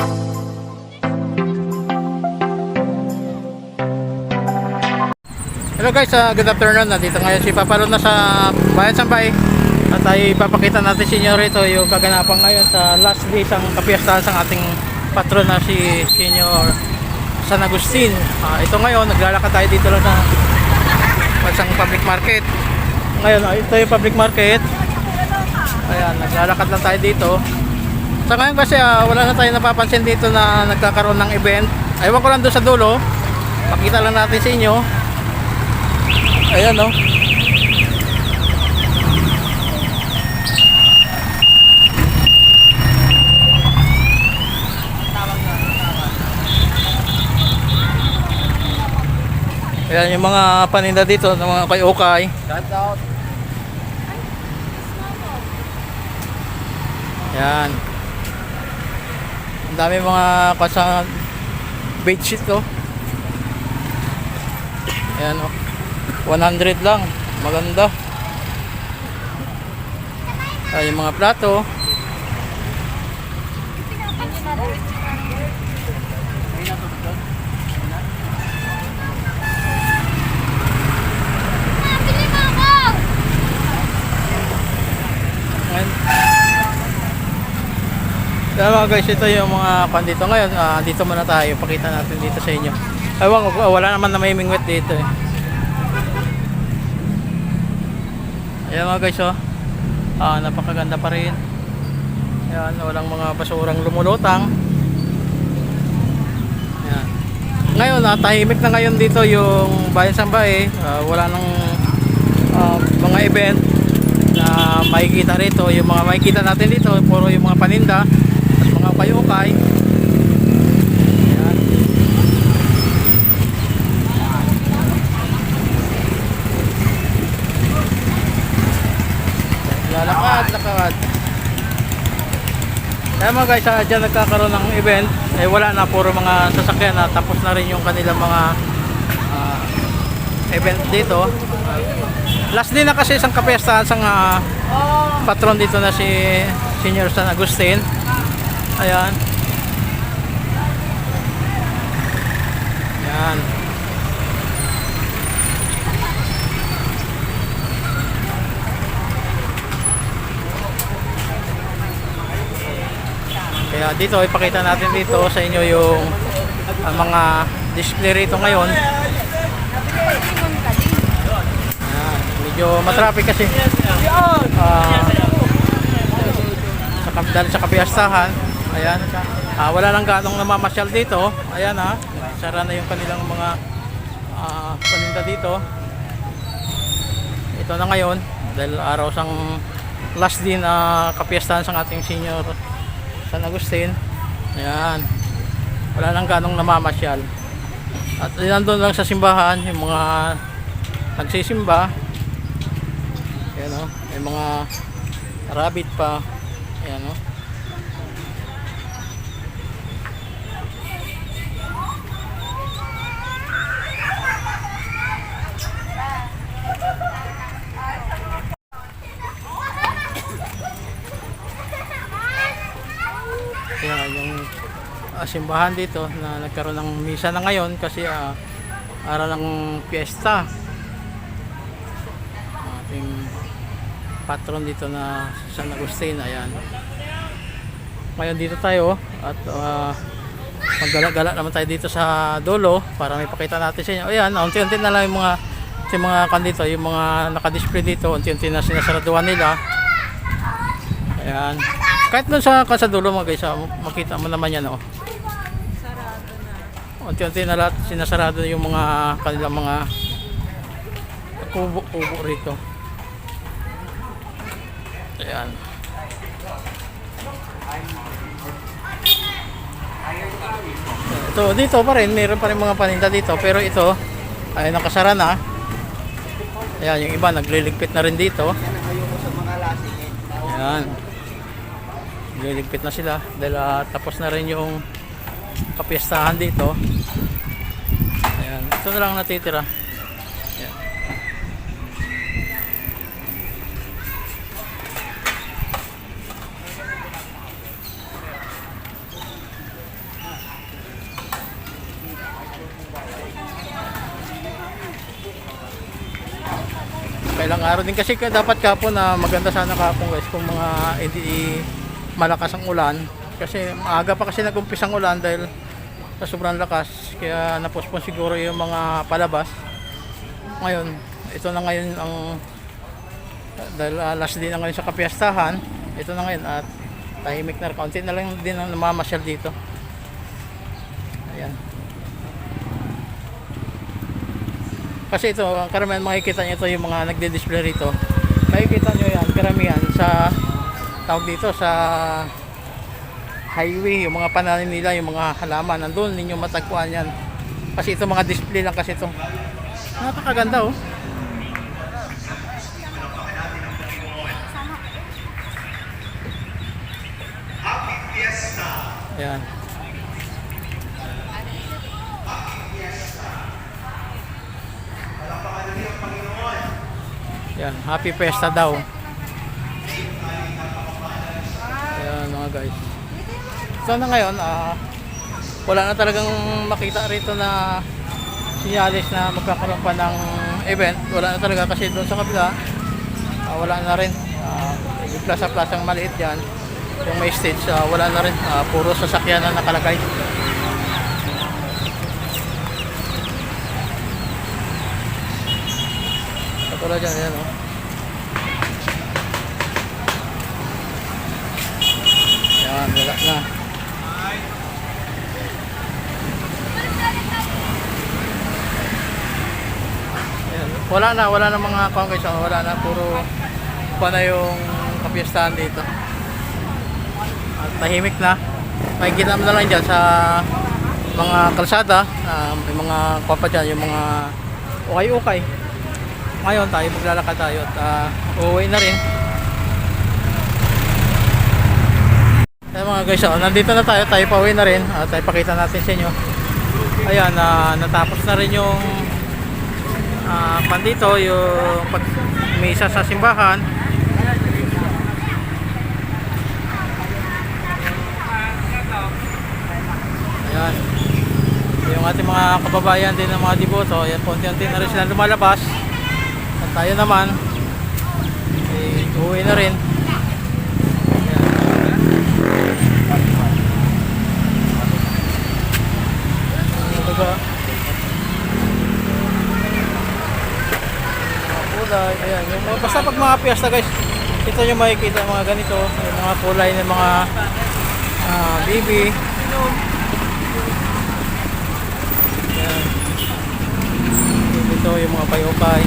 Hello guys, uh, good afternoon. Nandito ngayon si Papalo na sa Bayan Sambay. At ay ipapakita natin sa inyo rito yung kaganapan ngayon sa last day ng kapiyastahan sa ating patron na si Senior San Agustin. Ah, ito ngayon, naglalakad tayo dito lang sa bansang public market. Ngayon, ah, ito yung public market. Ayan, naglalakad lang tayo dito. Sa ngayon kasi ah, wala na tayo napapansin dito na nagkakaroon ng event. Ewan ko lang doon sa dulo. Pakita lang natin sa inyo. Ayan oh. Ayan yung mga paninda dito ng mga kay-ukay. Shout out. Yan. Ang dami mga kasang bedsheet oh. Ayan oh. 100 lang. Maganda. Ay, yung mga plato. Ayan. Kaya mga guys, ito yung mga pan dito ngayon. ah, dito muna tayo. Pakita natin dito sa inyo. Ewan ko, wala naman na may mingwit dito eh. Ayan mga guys oh. Ah, napakaganda pa rin. Ayan, walang mga basurang lumulutang. Ayan. Ngayon, ah, tahimik na ngayon dito yung Bayan Sambae. Ah, wala nang ah, mga event na makikita rito. Yung mga makikita natin dito, puro yung mga paninda kayukay. Ayan. Lalakad, lakad. Kaya mga guys, ah, dyan nagkakaroon ng event, eh wala na, puro mga sasakyan na tapos na rin yung kanilang mga ah, event dito. Last din na kasi isang kapiyastahan sa ah, patron dito na si Senior San Agustin. Ayan. Ayan. Kaya dito ipakita natin dito sa inyo yung ah, mga display rito ngayon. Ayan, medyo matraffic kasi. Ah, sa dahil sa kapiyastahan. Ayan. Ah, wala nang ganong namamasyal dito. Ayan ha. Sara na yung kanilang mga ah, paninda dito. Ito na ngayon dahil araw sang last din na kapiyastahan sa ating senior San Agustin. Ayan. Wala nang ganong namamasyal. At nandun lang sa simbahan yung mga nagsisimba. Ayan o. May mga rabbit pa. Ayan o. Ayan yung ah, simbahan dito na nagkaroon ng misa na ngayon kasi ah, araw ng piyesta. Ating patron dito na San Agustin ayan. Ngayon dito tayo at uh, maggala-gala naman tayo dito sa dulo para may pakita natin sa inyo. Ayan unti-unti na lang yung mga yung mga kan dito yung mga nakadisplay dito unti-unti na sinasaraduhan nila. Ayan. Kahit doon sa kasadulo mga guys ah, makita mo naman yan oh. Unti-unti na lahat sinasarado yung mga kanilang mga kubo-kubo rito. Ayan. Ito, dito pa rin, mayroon pa rin mga paninda dito, pero ito ay nakasara na. Ayan, yung iba nagliligpit na rin dito. Ayan. Liligpit na sila dahil ah, tapos na rin yung kapistahan dito. Ayan. Ito na lang natitira. Ayan. kailang araw din kasi dapat kapon na maganda sana kapon guys kung mga hindi malakas ang ulan. Kasi maaga pa kasi nag-umpisa ang ulan dahil sa sobrang lakas. Kaya napospon siguro yung mga palabas. Ngayon, ito na ngayon ang dahil ah, last day na ngayon sa kapiyastahan. Ito na ngayon at tahimik na. Kaunti na lang din ang namamasyal dito. Ayan. Kasi ito, karamihan makikita nyo ito yung mga nagde-display rito. Makikita nyo yan, karamihan sa tawag dito sa highway, yung mga pananim nila, yung mga halaman, nandun ninyo matagpuan yan. Kasi ito mga display lang kasi ito. Napakaganda oh. Ayan. Yan, happy fiesta daw. Ayan mga guys. So na ngayon, ah, wala na talagang makita rito na sinyalis na magkakaroon pa ng event. Wala na talaga kasi doon sa kabila, ah, wala na rin. Ah, yung plaza-plaza maliit yan, yung may stage, ah, wala na rin. Ah, puro sasakyan na nakalagay. Katulad dyan, yan oh. Yan, wala na. Yan. Wala na, wala na mga congress, oh. wala na, puro pa na yung kapiestahan dito. At tahimik na. Makikita mo na lang dyan sa mga kalsada, ah, may mga kwapa dyan, yung mga ukay-ukay. Ngayon tayo maglalakad tayo at ah, uuwi na rin. Ayan mga guys, oh, nandito na tayo, tayo pauwi na rin at tayo pakita natin sa inyo. Ayan, ah, natapos na rin yung ah, pandito, yung pag misa sa simbahan. Ayan. Yung ating mga kababayan din ng mga diboto, ayan, konti-unti na rin sila lumalabas. At tayo naman, eh, uwi na rin. Ayan. Ano ba? Mga kulay, Yung, mga- basta pag mga piyesta guys, ito yung makikita mga ganito, yung mga kulay ng mga ah, baby. Ayan. Dito yung mga payopay.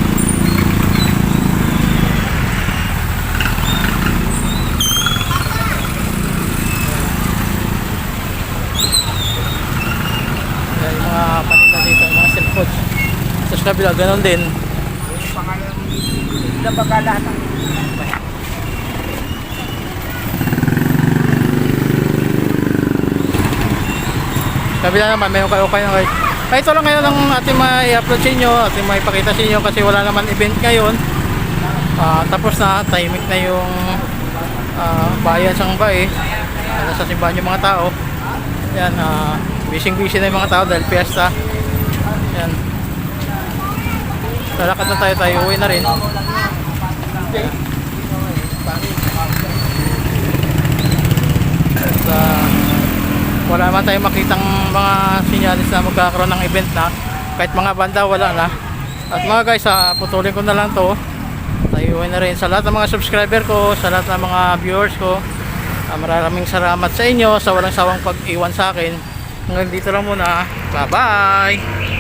Ayan, yung mga paninda dito, yung mga foods. Sa kabila, ganun din. Na bagala ng Kabila naman, may ukay-ukay na guys. Ay, ito lang ngayon ang ating may upload sa inyo, ating may pakita sa inyo kasi wala naman event ngayon. Ah, tapos na, tahimik na yung ah, bayan sa bay. Uh, nasa simbahan yung mga tao. Yan, ah, busy-busy na yung mga tao dahil fiesta. Yan. Lalakad na tayo, tayo uwi na rin. At, ah, wala naman tayong makitang mga sinyalis na magkakaroon ng event na kahit mga banda wala na. At mga guys ah, putulin ko na lang to. Tayo na rin sa lahat ng mga subscriber ko sa lahat ng mga viewers ko. Ah, maraming salamat sa inyo sa walang sawang pag-iwan sa akin. Hanggang dito lang muna. Bye bye